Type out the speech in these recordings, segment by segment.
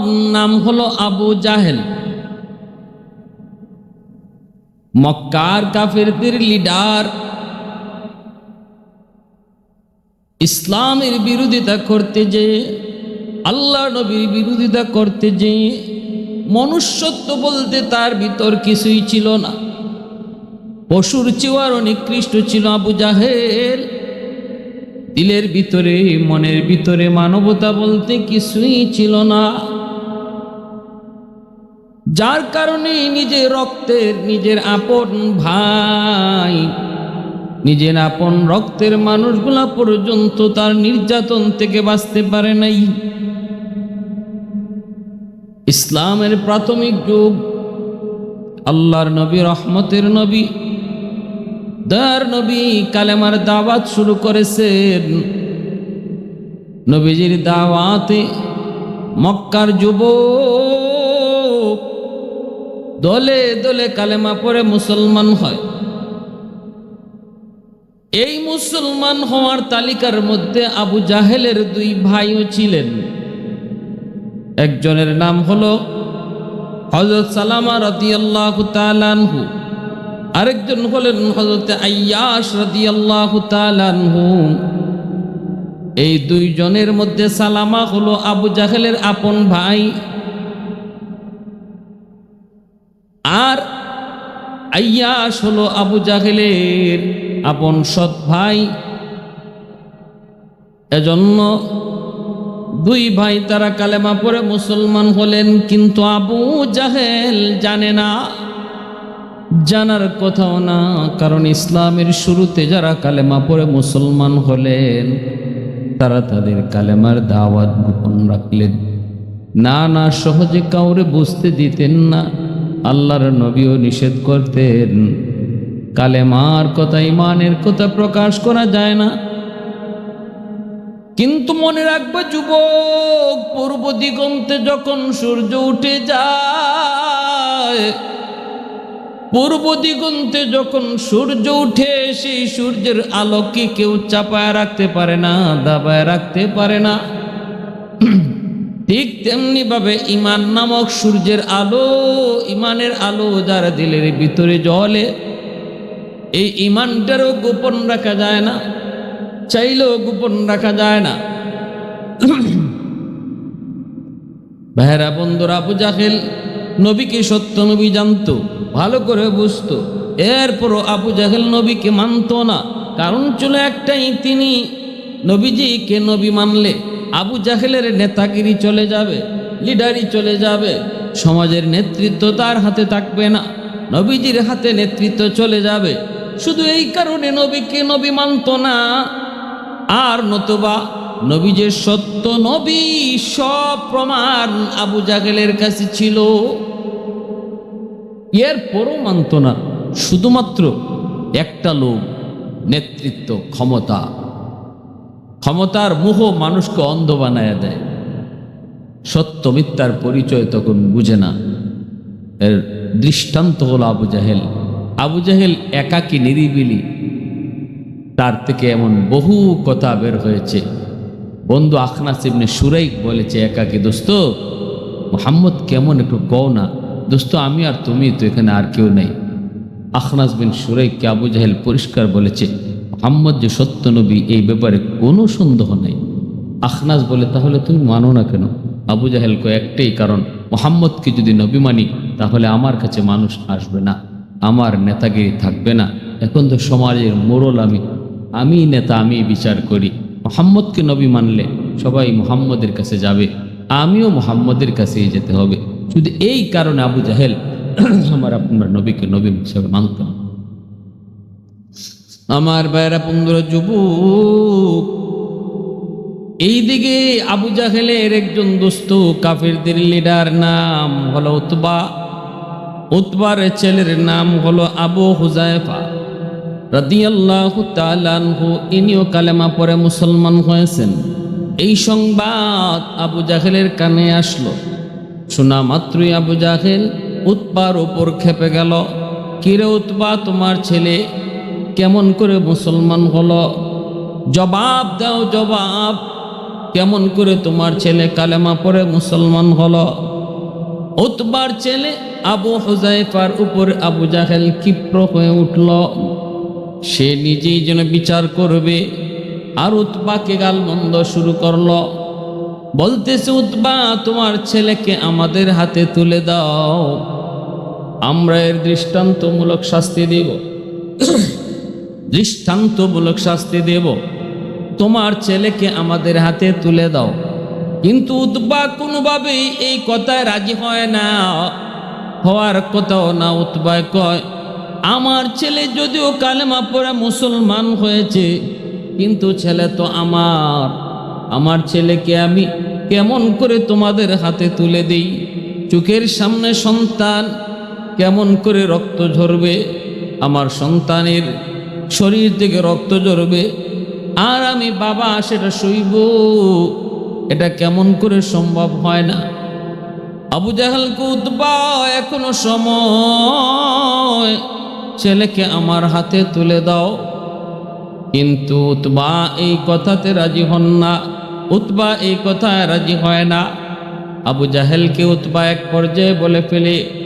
নাম হলো আবু জাহেল। মক্কার কাফেরদের লিডার। ইসলামের বিরোধিতা করতে যে, আল্লাহ নবীর বিরোধিতা করতে যে, মনুষ্যত্ব বলতে তার ভিতর কিছুই ছিল না। পশুর চেয়ার নিকৃষ্ট ছিল আবু জাহেল। দিলের ভিতরে, মনের ভিতরে মানবতা বলতে কিছুই ছিল না। যার কারণে নিজের রক্তের, নিজের আপন ভাই, নিজের আপন রক্তের মানুষগুলা পর্যন্ত তার নির্যাতন থেকে বাঁচতে পারে নাই। ইসলামের প্রাথমিক যুগ, আল্লাহর নবী, রহমতের নবী, দয়ার নবী কালেমার দাওয়াত শুরু করেছেন। নবীজির দাওয়াতে মক্কার যুবক দলে দলে কালেমা পড়ে মুসলমান হয়। এই মুসলমান হওয়ার তালিকার মধ্যে আবু জাহেলের দুই ভাইও ছিলেন। একজনের নাম হলো হজরত সালামা রদিয়াল্লাহ তালানহু আরেকজন হলেন হজরত আয়াস রদিয়াল্লাহ তালানহু এই দুইজনের মধ্যে সালামা হলো আবু জাহেলের আপন ভাই আর আয়াস হলো আবু জাহেলের আপন সৎ ভাই। এজন্য দুই ভাই তারা কালেমা পরে মুসলমান হলেন, কিন্তু আবু জাহেল জানে না, জানার কথাও না, কারণ ইসলামের শুরুতে যারা কালেমা পরে মুসলমান হলেন, তারা তাদের কালেমার দাওয়াত গোপন রাখলেন। না না, সহজে কাউরে বুঝতে দিতেন না। আল্লাহর নবীও নিষেধ করতেন। কালেমার কথা ইমানের কথা প্রকাশ করা যায় না। কিন্তু মনে রাখবে, যুবক, পূর্ব দিগন্তে যখন সূর্য উঠে যায়, পূর্ব দিগন্তে যখন সূর্য উঠে, সেই সূর্যের আলোকে কেউ চাপায় রাখতে পারে না, দাবায় রাখতে পারে না? ঠিক তেমনি ভাবে ইমান নামক সূর্যের আলো, ইমানের আলো যার দিলের ভিতরে জলে এই ইমানটারও গোপন রাখা যায় না, চাইলেও গোপন রাখা যায় না। ভাইরা, বন্ধুরা, আবু জাহেল নবীকে সত্য নবী জানতো, ভালো করে বুঝতো। এরপরও আবু জাহেল নবীকে মানতো না। কারণ ছিল একটাই, তিনি নবীজিকে নবী মানলে। আবু জাহেলের নেতাগিরি চলে যাবে লিডারি চলে যাবে, সমাজের নেতৃত্ব তার হাতে থাকবে না, নবীজির হাতে নেতৃত্ব চলে যাবে। শুধু এই কারণে নবীকে নবী মানত না, আর নতুবা নবী যে সত্য নবী, সব প্রমাণ আবু জাহেলের কাছে ছিল। এর পরও মানত না, শুধুমাত্র একটা লোক, নেতৃত্ব, ক্ষমতা। ক্ষমতার মোহ মানুষকে অন্ধ বানায় দেয়। সত্য মিথ্যার পরিচয় তখন বুঝে না। এর দৃষ্টান্ত হলো আবু জাহেল। আবু জাহেল একাকী, নিরিবিলি। তার থেকে এমন বহু কথা বের হয়েছে। বন্ধু আখনাস ইবনে সুরাইক বলেছে একাকী, দোস্ত, মোহাম্মদ কেমন একটু কও না। দোস্ত, আমি আর তুমি তো এখানে আর কেউ নেই। আখনাস বিন সুরাইককে আবু জাহেল পরিষ্কার বলেছে মোহাম্মদ যে সত্য নবী, এই ব্যাপারে কোনো সন্দেহ নেই। আখনাস বলে, তাহলে তুমি মানো না কেন? আবু জাহেল কো একটাই কারণ, মোহাম্মদকে যদি নবী মানি, তাহলে আমার কাছে মানুষ আসবে না, আমার নেতাগিরি থাকবে না। এখন তো সমাজের মোড়ল আমি আমি নেতা, আমি বিচার করি। মোহাম্মদকে নবী মানলে সবাই মোহাম্মদের কাছে যাবে, আমিও মোহাম্মদের কাছেই যেতে হবে। শুধু এই কারণে আবু জাহেল, আমার আপনার নবীকে নবী হিসাবে মানত না আমার বাইরা পনেরো যুবক, এইদিকে আবু জাহেলের একজন দোস্ত, কাফিরদের লিডার নাম হলো উতবা। উতবার ছেলের নাম হলো আবু হুজাইফা, রাদিয়াল্লাহু তাআলাহু ইনিও কালেমা পরে মুসলমান হয়েছেন। এই সংবাদ আবু জাহেলের কানে আসলো। শোনা মাত্রই আবু জাহেল উৎপার ওপর খেপে গেল। কিরে উৎপা তোমার ছেলে কেমন করে মুসলমান হলো? জবাব দাও, জবাব। কেমন করে তোমার ছেলে কালেমা পরে মুসলমান হলো? উতবার ছেলে আবু হুজাইফার উপরে আবু জাহেল ক্ষিপ্র হয়ে উঠল। সে নিজেই যেন বিচার করবে। আর উৎপাকে গাল মন্দ শুরু করল। বলতেছে, উতবা, তোমার ছেলেকে আমাদের হাতে তুলে দাও। আমরা এর দৃষ্টান্তমূলক শাস্তি দেব। দৃষ্টান্তমূলক শাস্তি দেব। তোমার ছেলেকে আমাদের হাতে তুলে দাও। কিন্তু উতবা কোনোভাবেই এই কথায় রাজি হয় না। হওয়ার কথাও না উতবায় কয়। আমার ছেলে যদিও কালেমা পড়ে মুসলমান হয়েছে, কিন্তু ছেলে তো আমার। আমার ছেলেকে আমি কেমন করে তোমাদের হাতে তুলে দিই? চোখের সামনে সন্তান কেমন করে রক্ত ঝরবে? আমার সন্তানের শরীর থেকে রক্ত ঝরবে, আর আমি বাবা সেটা সইব। এটা কেমন করে সম্ভব হয় না? আবু জাহালকে উদ্বা এখনও সময়, ছেলেকে আমার হাতে তুলে দাও। কিন্তু উতবা এই কথাতে রাজি হন না, উতবা এই কথায় রাজি হয় না। আবু জাহেলকে উতবা এক পর্যায়ে বলে ফেলে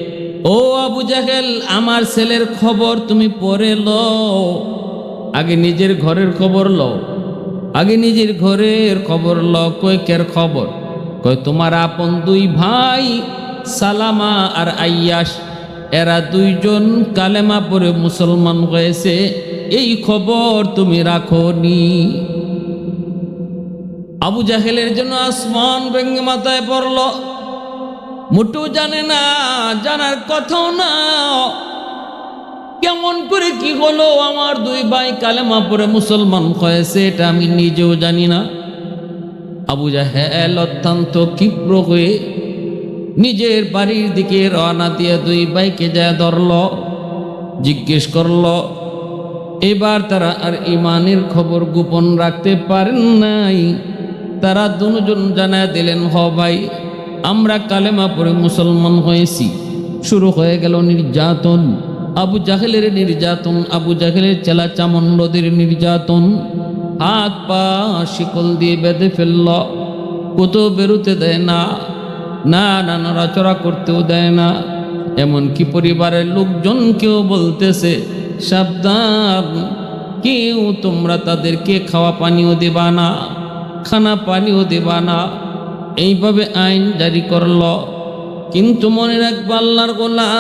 ও আবু জাহেল, আমার ছেলের খবর তুমি পরে লও। আগে নিজের ঘরের খবর লও। আগে নিজের ঘরের খবর লও। কয়েকের খবর? কয়, তোমার আপন দুই ভাই, সালামা আর আইয়াস এরা দুইজন কালেমা পরে মুসলমান হয়েছে। এই খবর তুমি রাখো নি। আবু জাহেলের জন্য আসমান ভেঙ্গে মাথায় পড়ল। মোটু জানে না, জানার কথাও না। কেমন করে কি হলো আমার দুই ভাই কালেমা পরে মুসলমান হয়েছে, এটা আমি নিজেও জানি না। আবু জাহেল অত্যন্ত ক্ষিপ্র হয়ে নিজের বাড়ির দিকে রওনা দিয়ে দুই ভাইকে যা ধরল, জিজ্ঞেস করল, এবার তারা আর ইমানের খবর গোপন রাখতে পারেন নাই? তারা দুজন জানায় দিলেন, হ ভাই। আমরা কালেমা পড়ে মুসলমান হয়েছি। শুরু হয়ে গেল নির্যাতন। আবু জাহেলের নির্যাতন, আবু জাহেলের চেলা চামণ্ডদের নির্যাতন। হাত পা শিকল দিয়ে বেঁধে ফেলল। কোথাও বেরোতে দেয় না। না না, নড়াচড়া করতেও দেয় না। এমনকি পরিবারের লোকজনকেও বলতেছে, সাবধান, কেউ তোমরা তাদেরকে খাওয়া পানিও দেবা না, খানা পানিও দেবা না। এইভাবে আইন জারি করল। কিন্তু মনে রাখব আল্লাহর গোলাম।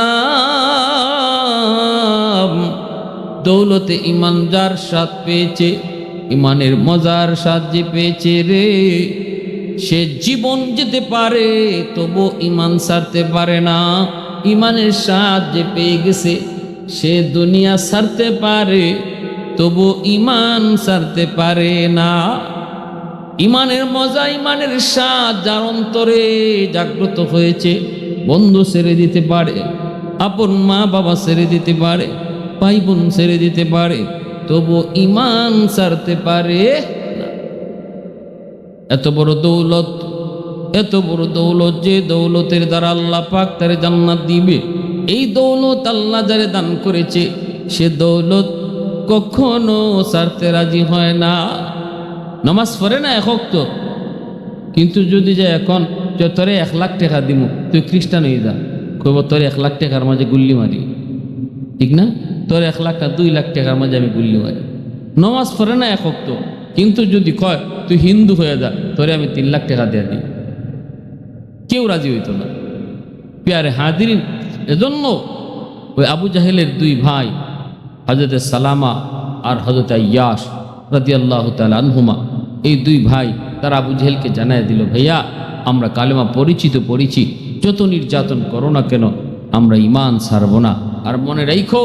দৌলতে ইমান যার স্বাদ পেয়েছে ইমানের মজার স্বাদ যে পেয়েছে রে, সে জীবন যেতে পারে, তবু ইমান ছাড়তে পারে না। ইমানের স্বাদ যে পেয়ে গেছে, সে দুনিয়া ছাড়তে পারে, তবু ইমান ছাড়তে পারে না। ইমানের মজা, ইমানের স্বাদ যার অন্তরে জাগ্রত হয়েছে, বন্ধু ছেড়ে দিতে পারে, আপন মা বাবা ছেড়ে দিতে পারে, ভাই বোন ছেড়ে দিতে পারে, তবু ইমান ছাড়তে পারে এত বড় দৌলত, এত বড় দৌলত যে দৌলতের দ্বারা আল্লাহ পাক তার জান্নাত দিবে, এই দৌলত আল্লাহ যারে দান করেছে, সে দৌলত কখনো ছাড়তে রাজি হয় না। নমাজ পড়ে না এক তো কিন্তু যদি যে এখন তোরে এক লাখ টাকা দিব তুই খ্রিস্টান হয়ে যা। কইব, তোর এক লাখ টাকার মাঝে গুল্লি মারি। ঠিক না? তোর এক লাখ টাকা দুই লাখ টাকার মাঝে আমি গুল্লি মারি। নমাজ পড়ে না এক তো কিন্তু যদি কয়, তুই হিন্দু হয়ে যা, তোরে আমি তিন লাখ টাকা দেয়া দিই। কেউ রাজি হইতো না। পেয়ারে হাদিরিন এজন্য ওই আবু জাহেলের দুই ভাই হজরত সালামা আর হজরত ইয়াস রাজি আল্লাহ আনহুমা এই দুই ভাই তারা আবু জাহেলকে জানায় দিল, ভাইয়া, আমরা কালেমা পরিচিত পড়িছি। যত নির্যাতন করো না কেন, আমরা ইমান ছাড়ব না। আর মনে রাখো,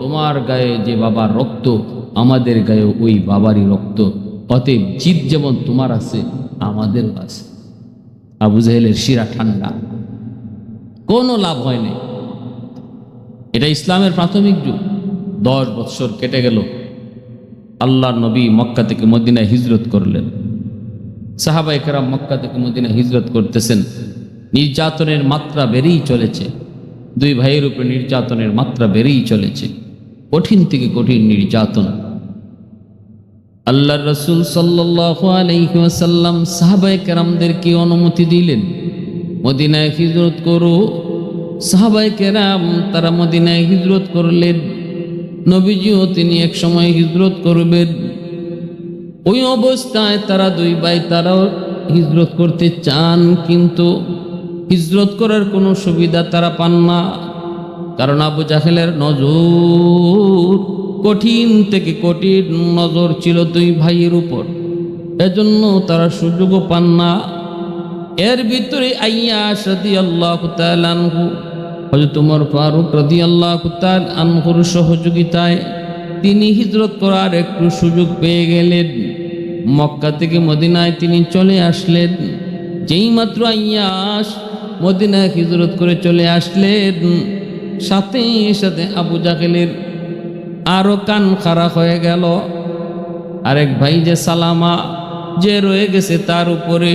তোমার গায়ে যে বাবার রক্ত, আমাদের গায়ে ওই বাবারই রক্ত। অতএব জিত যেমন তোমার আছে, আমাদেরও আছে। আবু জাহেলের শিরা ঠান্ডা। কোনো লাভ হয়নি এটা ইসলামের প্রাথমিক যুগ। দশ বৎসর কেটে গেল। আল্লাহর নবী মক্কা থেকে মদিনায় হিজরত করলেন। সাহাবা একরাম মক্কা থেকে মদিনায় হিজরত করতেছেন। নির্যাতনের মাত্রা বেড়েই চলেছে। দুই ভাইয়ের উপরে নির্যাতনের মাত্রা বেড়েই চলেছে। কঠিন থেকে কঠিন নির্যাতন। আল্লাহ রসুল সাল্লাহ আলহিহাসাল্লাম সাহাবাই কেরামদেরকে অনুমতি দিলেন, মদিনায় হিজরত করো। সাহাবাই কেরাম তারা মদিনায় হিজরত করলেন। নবীজিও তিনি এক সময় হিজরত করবেন। ওই অবস্থায় তারা দুই ভাই তারাও হিজরত করতে চান, কিন্তু হিজরত করার কোনো সুবিধা তারা পান না। কারণ আবু জাহেলের নজর কঠিন থেকে কঠিন নজর ছিল দুই ভাইয়ের উপর। এজন্য তারা সুযোগও পান না। এর ভিতরে আইয়া সাদি আল্লাহ আনহু হজরত উমর ফারুক রদি আল্লাহ আনহুর সহযোগিতায় তিনি হিজরত করার একটু সুযোগ পেয়ে গেলেন। মক্কা থেকে মদিনায় তিনি চলে আসলেন। যেই মাত্র আইয়াস মদিনায় হিজরত করে চলে আসলেন, সাথে সাথে আবু জাহেলের আরও কান খারাপ হয়ে গেল। আরেক ভাই যে সালামা যে রয়ে গেছে তার উপরে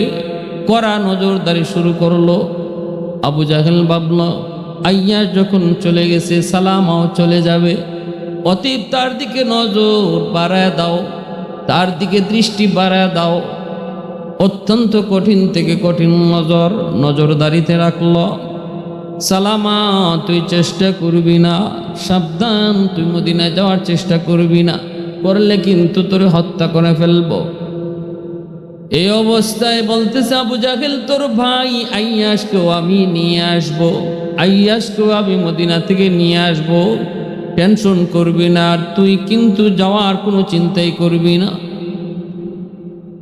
কড়া নজরদারি শুরু করল। আবু জাহেল ভাবল আইয়াস যখন চলে গেছে, সালামাও চলে যাবে। অতীব তার দিকে নজর বাড়ায় দাও, তার দিকে দৃষ্টি বাড়ায় দাও। অত্যন্ত কঠিন থেকে কঠিন নজর, নজরদারিতে রাখল। সালামা, তুই চেষ্টা করবি না, সাবধান, তুই মদিনায় যাওয়ার চেষ্টা করবি না, করলে কিন্তু তোর হত্যা করে ফেলব। এই অবস্থায় বলতেছে, আবু জাহেল, তোর ভাই আইয়াসকেও আমি নিয়ে আসব। আইয়াসকেও আমি মদিনা থেকে নিয়ে আসব। টেনশন করবি না, আর তুই কিন্তু যাওয়ার কোনো চিন্তাই করবি না।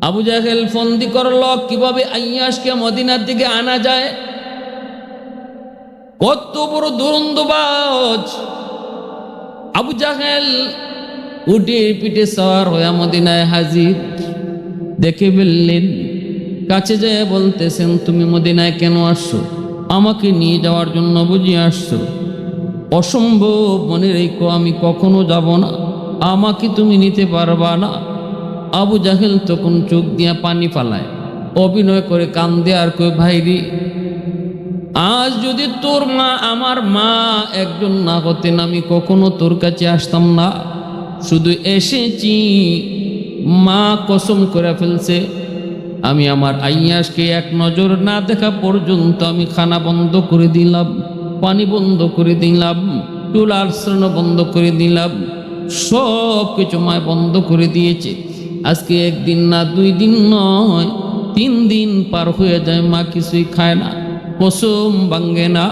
আবু জাহেল ফন্দি করল, কীভাবে আইয়াসকে মদিনার দিকে আনা যায়? কত বড় দুরন্দবাজ! আবু জাহেল উঠে পিঠে সওয়ার হয়ে মদিনায় হাজির। দেখে ফেললেন। কাছে যেয়ে বলতেছেন, তুমি মদিনায় কেন আসছো? আমাকে নিয়ে যাওয়ার জন্য বুঝিয়ে আসছো। অসম্ভব মনে রেখো, আমি কখনো যাব না। আমাকে তুমি নিতে পারবা না। আবু জাহেল তখন চোখ দিয়া পানি পালায় অভিনয় করে কান্দে আর কই ভাইরি আজ যদি তোর মা, আমার মা একজন না হতেন, আমি কখনো তোর কাছে আসতাম না। শুধু এসেছি মা কসম করে ফেলছে, আমি আমার আইয়াসকে এক নজর না দেখা পর্যন্ত আমি খানা বন্ধ করে দিলাম, পানি বন্ধ করে দিলাম, চুল আশ্রণ বন্ধ করে দিলাম, সব কিছু মায় বন্ধ করে দিয়েছে। আজকে একদিন না দুই দিন নয়, তিন দিন পার হয়ে যায়, মা কিছুই খায় না, কসম ভাঙ্গে না।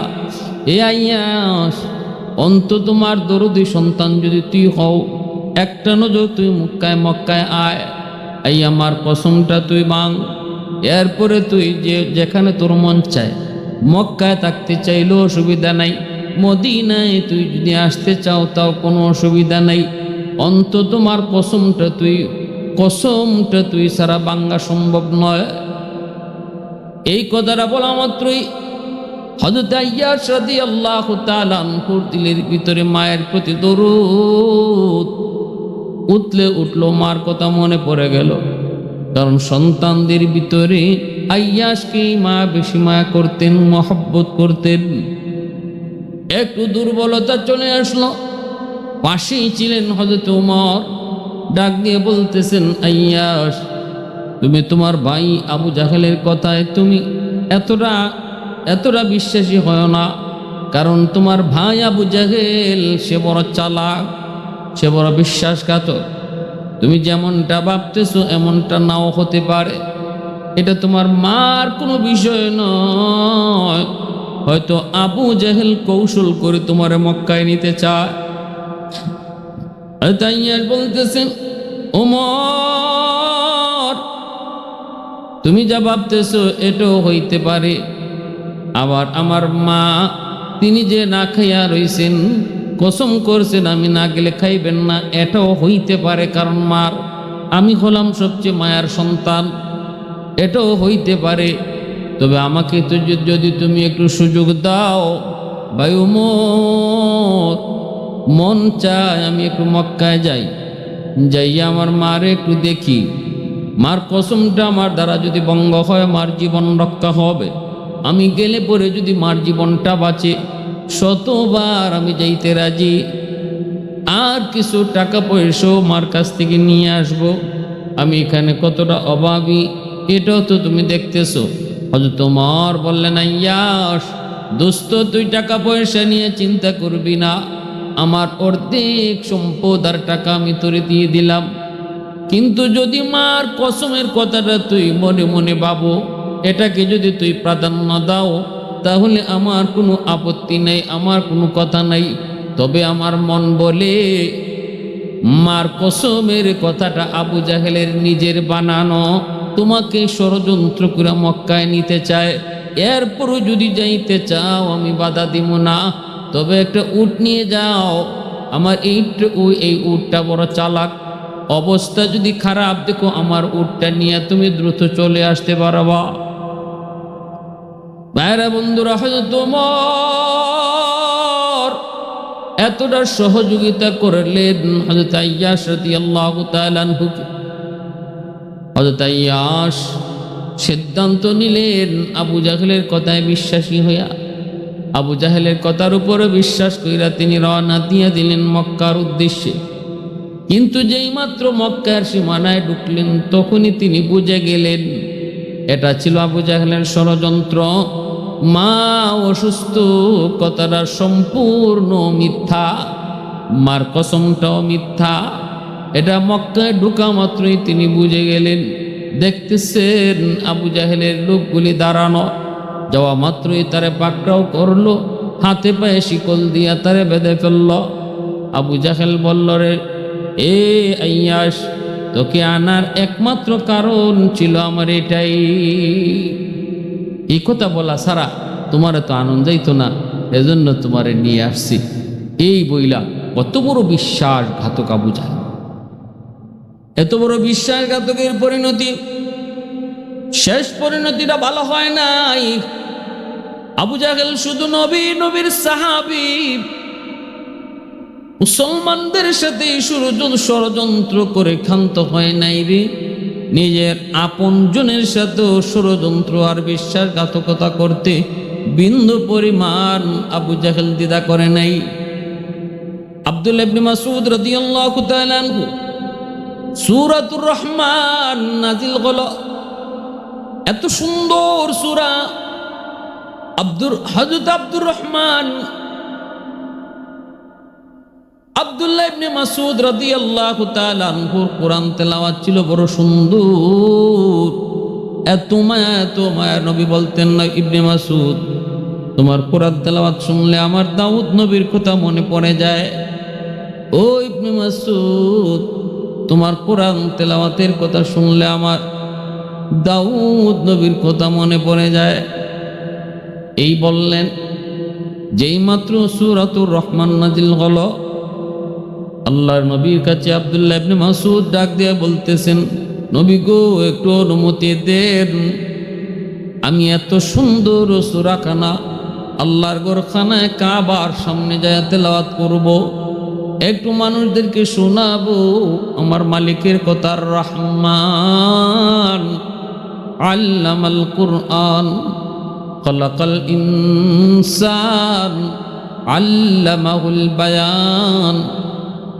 এ আইয়াস অন্ত তোমার দরদি সন্তান যদি তুই হও একটা নজর তুই মক্কায় মক্কায় আয়। এই আমার কসমটা তুই বাং এরপরে তুই যে যেখানে তোর মন চায়। মক্কায় থাকতে চাইলেও অসুবিধা নাই। মদিনায় তুই যদি আসতে চাও তাও কোনো অসুবিধা নাই। অন্ত তোমার কসমটা তুই কসমটা তুই সারা বাঙ্গা সম্ভব নয়। এই কথাটা বলা মাত্রই হজরত আইয়ার সাদি আল্লাহ তালানপুর দিলের ভিতরে মায়ের প্রতি দরুদ। উতলে উঠল মার কথা মনে পড়ে গেল। কারণ সন্তানদের ভিতরে আইয়াসকেই মা বেশি মায়া করতেন, মহব্বত করতেন। একটু দুর্বলতা চলে আসলো। পাশেই ছিলেন হজরত উমর। ডাক দিয়ে বলতেছেন আইয়াস তুমি তোমার ভাই আবু জাহেলের কথায় তুমি এতটা এতটা বিশ্বাসী হয় না। কারণ তোমার ভাই আবু জাহেল, সে বড় চালাক। সে বড় বিশ্বাসঘাতক। তুমি যেমনটা ভাবতেছো, এমনটা নাও হতে পারে। এটা তোমার মার কোনো বিষয় নয়। হয়তো আবু জাহেল কৌশল করে তোমার মক্কায় নিতে চায়। তাই বলতেছেন, ওমর, তুমি যা ভাবতেছো এটাও হইতে পারে। আবার আমার মা, তিনি যে না খাইয়া রইছেন কসম করছেন, আমি না গেলে খাইবেন না, এটাও হইতে পারে কারণ মার। আমি হলাম সবচেয়ে মায়ার সন্তান, এটাও হইতে পারে। তবে আমাকে তো যদি তুমি একটু সুযোগ দাও বায়ু মন চায় আমি একটু মক্কায় যাই। যাইয়া আমার মারে একটু দেখি। মার কসমটা আমার দ্বারা যদি বঙ্গ হয়, মার জীবন রক্ষা হবে। আমি গেলে পরে যদি মার জীবনটা বাঁচে শতবার আমি যাইতে রাজি। আর কিছু টাকা পয়সাও মার কাছ থেকে নিয়ে আসব। আমি এখানে কতটা অভাবী, এটাও তো তুমি দেখতেছো। হয়তো তোমার বললেন ইয়াস দোস্ত, তুই টাকা পয়সা নিয়ে চিন্তা করবি না। আমার অর্ধেক সম্পদ আর টাকা আমি তোরে দিয়ে দিলাম। কিন্তু যদি মার কসমের কথাটা তুই মনে মনে ভাবো, এটাকে যদি তুই প্রাধান্য দাও তাহলে আমার কোনো আপত্তি নেই, আমার কোনো কথা নাই। তবে আমার মন বলে, মার কসমের কথাটা আবু জাহেলের নিজের বানানো, তোমাকে ষড়যন্ত্র করে মক্কায় নিতে চায়। এরপরও যদি যাইতে চাও, আমি বাধা দিব না। তবে একটা উট নিয়ে যাও। আমার এইট ওই, এই উটটা বড় চালাক। অবস্থা যদি খারাপ, দেখো আমার উটটা নিয়ে তুমি দ্রুত চলে আসতে পারবা। বাইরা বন্ধুরা, হয়তো তোমার এতটা সহযোগিতা করলেন হজরত আয়াস তাআলা আনহুকে। হজরত আয়াস সিদ্ধান্ত নিলেন আবু জাহেলের কথায় বিশ্বাসী হইয়া, আবু জাহেলের কথার উপরে বিশ্বাস কইরা তিনি রওনা দিয়ে দিলেন মক্কার উদ্দেশ্যে। কিন্তু যেই মাত্র মক্কার সীমানায় ঢুকলেন, তখনই তিনি বুঝে গেলেন, এটা ছিল আবু জাহেলের ষড়যন্ত্র। মা অসুস্থ, কথাটা সম্পূর্ণ মিথ্যা। মার কসমটাও মিথ্যা। এটা মক্কায় ঢুকা মাত্রই তিনি বুঝে গেলেন, দেখতেছেন আবু জাহেলের লোকগুলি দাঁড়ানো। যাওয়া মাত্রই তারে পাকড়াও করল, হাতে পায়ে শিকল দিয়া তারে বেঁধে ফেলল। আবু জাহেল বলল রে, এ আইয়াস তোকে আনার একমাত্র কারণ ছিল আমার এটাই। এই কথা বলা সারা তোমার তো আনন্দ যাইতো না। এজন্য তোমারে নিয়ে আসছি। এই বইলা কত বড় বিশ্বাসঘাতক জাহেল এত বড় বিশ্বাসঘাতকের পরিণতি, শেষ পরিণতিটা ভালো হয় নাই। আবু জাহেল শুধু নবী, নবীর সাহাবি। মুসলমানদের সাথে ষড়যন্ত্র করে ক্ষান্ত হয় নাই রে। নিজের আপন জনের সাথেও ষড়যন্ত্র আর বিশ্বাসঘাতকতা করতে বিন্দু পরিমাণ আবু জাহেল দিদা করে নাই। আব্দুল মাসউদ রাদিয়াল্লাহু তাআলা রহমান নাজিল হলো। এত সুন্দর সূরা। আব্দুর হযরত আব্দুর রহমান ইবনে মাসুদ কোরআন তেলাওয়াত ছিল বড় সুন্দর। এত মায়া এত মায়া, নবী বলতেন না, ইবনে মাসুদ তোমার কোরআন তেলাওয়াত শুনলে আমার দাউদ নবীর কথা মনে পড়ে যায়। ও ইবনে মাসুদ তোমার কোরআন তেলাওয়াতের কথা শুনলে আমার দাউদ নবীর কথা মনে পড়ে যায়। এই বললেন যেই মাত্র সুরাতুর রহমান নাজিল হলো আল্লাহর নবীর কাছে আব্দুল্লাহ ইবনে মাসুদ ডাক দিয়ে বলতেছেন, নবী গো, একটু অনুমতি দেন। আমি এত সুন্দর সুরাখানা আল্লাহর গোরখানায় কাবার সামনে যায় তেলাওয়াত করব। একটু মানুষদেরকে শোনাবো, আমার মালিকের কথা রহমান। আল্লামাল কুরআন, খলাকাল ইনসান, আল্লামাহুল বায়ান।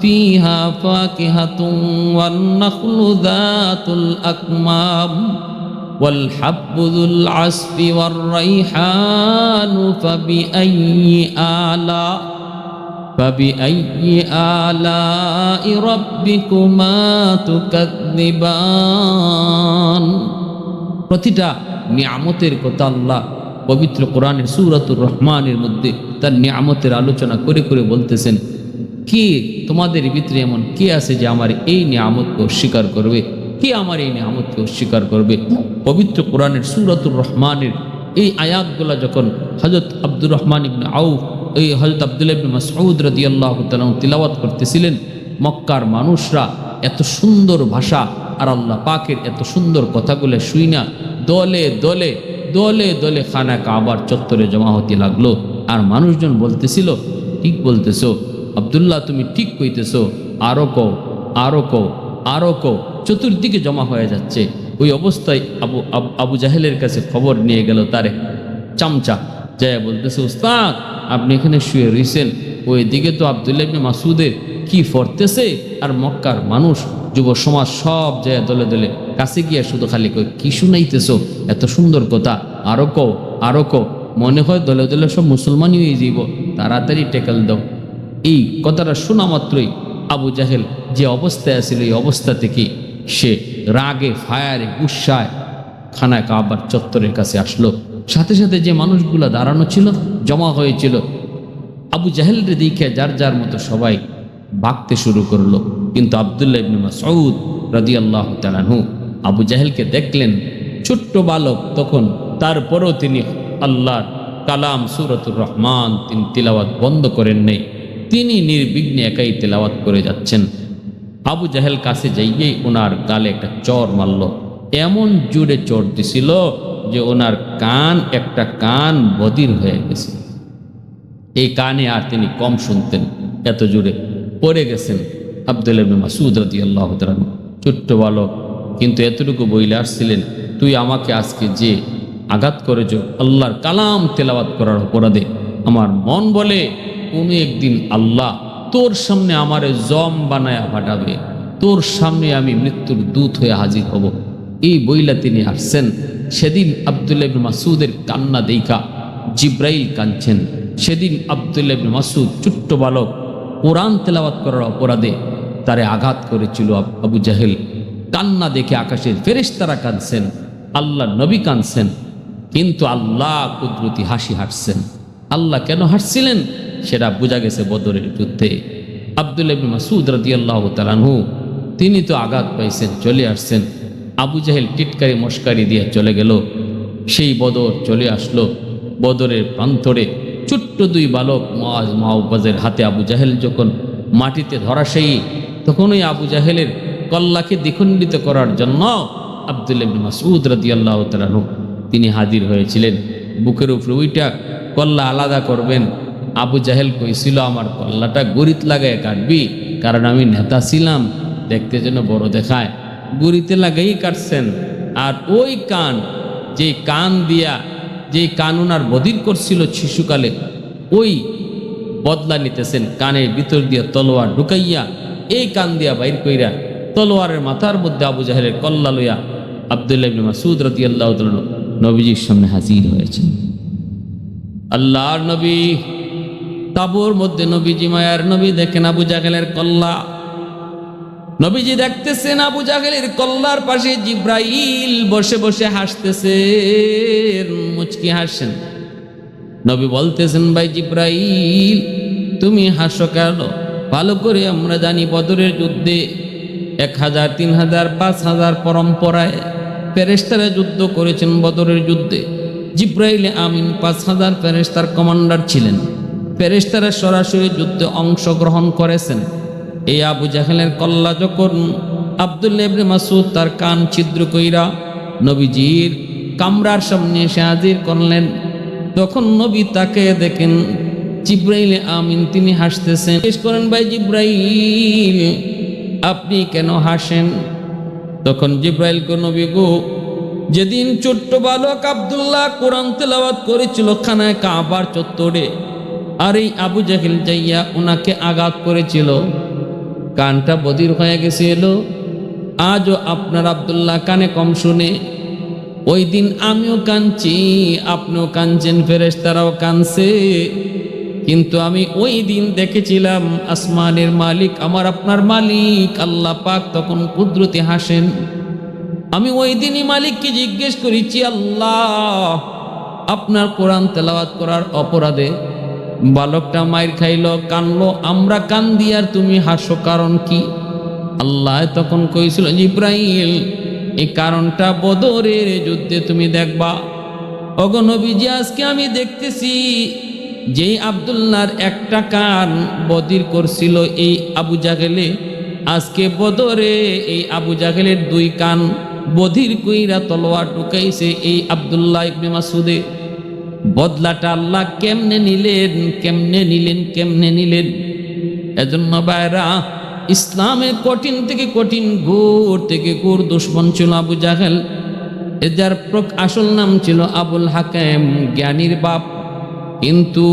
فيها فاكهة والنخل ذات الأكمام والحب ذو العصف والريحان فبأي آلاء فبأي آلاء ربكما تكذبان প্রতিটা নিয়ামতের কথা আল্লাহ পবিত্র কোরআনের সুরাতুর রহমানের মধ্যে তার নিয়ামতের আলোচনা করে করে বলতেছেন কে তোমাদের ভিতরে এমন কে আছে যে আমার এই নিয়ামতকে অস্বীকার করবে? কে আমার এই নিয়ামতকে অস্বীকার করবে? পবিত্র কোরআনের সুরাতুর রহমানের এই আয়াতগুলা যখন হজরত আব্দুর রহমান ইবনে আউফ, এই হজরত আব্দুল ইবনে মাসউদ রাদিয়াল্লাহু তাআলা তিলাওয়াত করতেছিলেন, মক্কার মানুষরা এত সুন্দর ভাষা আর আল্লাহ পাকের এত সুন্দর কথাগুলো শুই না দলে দলে দলে দলে খানা কাবার চত্বরে জমা হতে লাগল। আর মানুষজন বলতেছিল, ঠিক বলতেছো। আবদুল্লাহ, তুমি ঠিক কইতেছ, আরও কও আরও কও আরও কও, চতুর্দিকে জমা হয়ে যাচ্ছে। ওই অবস্থায় আবু, আবু- জাহেলের কাছে খবর নিয়ে গেল তারে চামচা। যায় বলতেছে উস্তাদ আপনি এখানে শুয়ে রয়েছেন ওই দিকে তো আবদুল্লাহ ইবনে মাসুদের কি ফরতেছে? আর মক্কার মানুষ, যুব সমাজ সব যায় দলে দলে কাছে গিয়া শুধু খালি কই কি শুনাইতেছো? এত সুন্দর কথা। আরও কও আরও কও। মনে হয় দলে দলে সব মুসলমানই হয়ে যাইব। তাড়াতাড়ি টেকেল দাও। এই কথাটা শোনা মাত্রই আবু জাহেল যে অবস্থায় আছিল, এই অবস্থা থেকে সে রাগে, ফায়ারে, গুসায় খানায় কাবার চত্বরের কাছে আসলো। সাথে সাথে যে মানুষগুলো দাঁড়ানো ছিল, জমা হয়েছিল, আবু জাহেলরে দেখে যার যার মতো সবাই ভাগতে শুরু করল। কিন্তু আবদুল্লাহ ইবনে মাসউদ রাদিয়াল্লাহু তাআলাহু আবু জাহেলকে দেখলেন, ছোট্ট বালক, তখন তারপরও তিনি আল্লাহর কালাম সূরাতুর রহমান তিনি তিলাওয়াত বন্ধ করেন নেই। তিনি নির্বিঘ্নে একাই তেলাওয়াত করে যাচ্ছেন। আবু জাহেল কাছে যাইয়েই ওনার গালে একটা চর মারল। এমন জুড়ে চর দিছিল যে ওনার কান, একটা কান বদির হয়ে গেছে। এই কানে আর তিনি কম শুনতেন, এত জুড়ে পড়ে গেছেন আব্দুল মাসুদ রাদি আল্লাহ ছোট্ট বালক, কিন্তু এতটুকু বইলে আসছিলেন, তুই আমাকে আজকে যে আঘাত করেছ, আল্লাহর কালাম তেলাওয়াত করার অপরাধে আমার মন বলে কোনো একদিন আল্লাহ তোর সামনে আমারে জম বানায়া ফাটাবে তোর সামনে আমি মৃত্যুর দূত হয়ে হাজির হব। এই বইলা তিনি আসছেন। সেদিন আবদুল্লাহ মাসুদের কান্না দেখা জিব্রাইল কাঁদছেন। সেদিন আবদুল্লাহ মাসুদ ছোট্ট বালক কোরআন তেলাওয়াত করার অপরাধে তারে আঘাত করেছিল আব- আবু জাহেল। কান্না দেখে আকাশের ফেরেশতারা কাঁদছেন আল্লাহ নবী কাঁদছেন, কিন্তু আল্লাহ কুদরতি হাসি হাসছেন। আল্লাহ কেন হাসছিলেন? সেটা বোঝা গেছে বদরের যুদ্ধে। ইবনে মাসুদ রাদিয়াল্লাহু তাআলাহু তিনি তো আঘাত পাইছেন চলে আসছেন। আবু জাহেল টিটকারি মস্কারি দিয়ে চলে গেল। সেই বদর চলে আসলো। বদরের প্রান্তরে ছোট্ট দুই বালক মাজ মাহবাজের হাতে আবু জাহেল যখন মাটিতে ধরাশায়ী তখন ওই আবু জাহেলের কল্লাকে দ্বিখণ্ডিত করার জন্য আবদুল্লাহ ইবনে মাসউদ রাদিয়াল্লাহু তাআলা তিনি হাজির হয়েছিলেন। বুকের উপরে ওইটা কল্লা আলাদা করবেন আবু জাহেল কইছিল, আমার কল্লাটা গরিত লাগায় কাটবি, কারণ আমি নেতা ছিলাম, দেখতে যেন বড় দেখায়। গুড়িতে লাগাই কাটছেন। আর ওই কান যে কান দিয়া যে কান ওনার বধির করছিল শিশুকালে, ওই বদলা নিতেছেন, কানের ভিতর দিয়া তলোয়ার ঢুকাইয়া, এই কান দিয়া বাইর কইরা, তলোয়ারের মাথার মধ্যে আবু জাহেলের কল্লা লইয়া আবদুল্লাহ ইবনে মাসুদ রাদিয়াল্লাহু তাআলা নবীজির সামনে হাজির হয়েছেন। আল্লাহর নবী তাবুর মধ্যে নবীজি মায়ার নবী দেখেন আবু জাহেলের কল্লা। নবীজি দেখতেছেন আবু জাহেলের কল্লার পাশে জিব্রাইল বসে বসে হাসতেছে মুচকি হাসছেন। নবী বলতেছেন, ভাই জিব্রাইল, তুমি হাসো কেন? ভালো করে আমরা জানি বদরের যুদ্ধে এক হাজার, তিন হাজার, পাঁচ হাজার পরম্পরায় ফেরেস্তারা যুদ্ধ করেছেন বদরের যুদ্ধে। জিব্রাইল আমিন পাঁচ হাজার ফেরেস্তার কমান্ডার ছিলেন। ফেরেস্তারা সরাসরি যুদ্ধে অংশগ্রহণ করেছেন। এই আবু জাহেলের কল্লা যখন আবদুল্লাহ ইবনে মাসুদ তার কান ছিদ্র কইরা নবীজির কামরার সামনে এসে হাজির করলেন, তখন নবী তাকে দেখেন, জিব্রাইল আমিন, তিনি হাসতেছেন। জিজ্ঞেস করেন, ভাই জিব্রাইল, আপনি কেন হাসেন? তখন জিব্রাইল কো, নবী গো, যেদিন ছোট্ট বালক আব্দুল্লাহ কোরআন তেলাওয়াত করেছিল খানায় কাবার চত্বরে আর এই আবু জাহিল যাইয়া ওনাকে আঘাত করেছিল। কানটা বদির হয়ে গেছিল আজও আপনার আব্দুল্লাহ কানে কম শুনে, ওই দিন আমিও কাঁদছি, আপনিও কাঁদছেন ফেরেস তারাও কাঁদছে। কিন্তু আমি ওই দিন দেখেছিলাম আসমানের মালিক, আমার আপনার মালিক, আল্লাহ পাক তখন কুদরতি হাসেন। আমি ওই দিনই মালিককে জিজ্ঞেস করেছি, আল্লাহ, আপনার কোরআন তেলাওয়াত করার অপরাধে বালকটা মায়ের খাইল, কানলো, আমরা কান্দি আর তুমি হাসো, কারণ কি? আল্লাহ তখন কইছিল, জিব্রাইল এই কারণটা বদরের যুদ্ধে তুমি দেখবা। অগনবীজি আজকে আমি দেখতেছি, যেই আবদুল্লাহর একটা কান বদির করছিল এই আবু জাগেলে আজকে বদরে এই আবু জাগেলের দুই কান বধির কইরা তলোয়ার ঢুকাইছে এই আবদুল্লাহ ইবনে মাসুদে। বদলাটা আল্লাহ কেমনে নিলেন কেমনে নিলেন কেমনে নিলেন? এজন্য বাইরা ইসলামের কঠিন থেকে কঠিন গোর থেকে গোর দুশ্মন ছিল আবু জাহেল। এ যার আসল নাম ছিল আবুল হাকেম, জ্ঞানীর বাপ। কিন্তু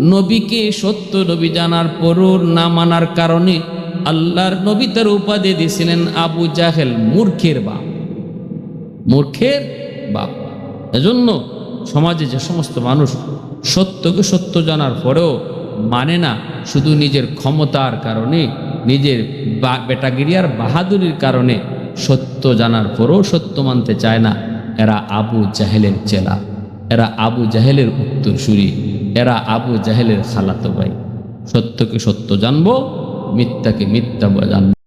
নবীকে সত্য নবী জানার পরও না মানার কারণে আল্লাহর নবী তার উপাধি দিয়েছিলেন আবু জাহেল, মূর্খের বাপ। মূর্খের বাপ। এজন্য সমাজে যে সমস্ত মানুষ সত্যকে সত্য জানার পরেও মানে না, শুধু নিজের ক্ষমতার কারণে, নিজের বা- বেটাগিরিয়ার বাহাদুরির কারণে সত্য জানার পরেও সত্য মানতে চায় না। এরা আবু জাহেলের চেলা। এরা আবু জাহেলের উত্তরসূরি। এরা আবু জাহেলের খালাতো ভাই। সত্যকে সত্য জানব, মিথ্যাকে মিথ্যা জানব।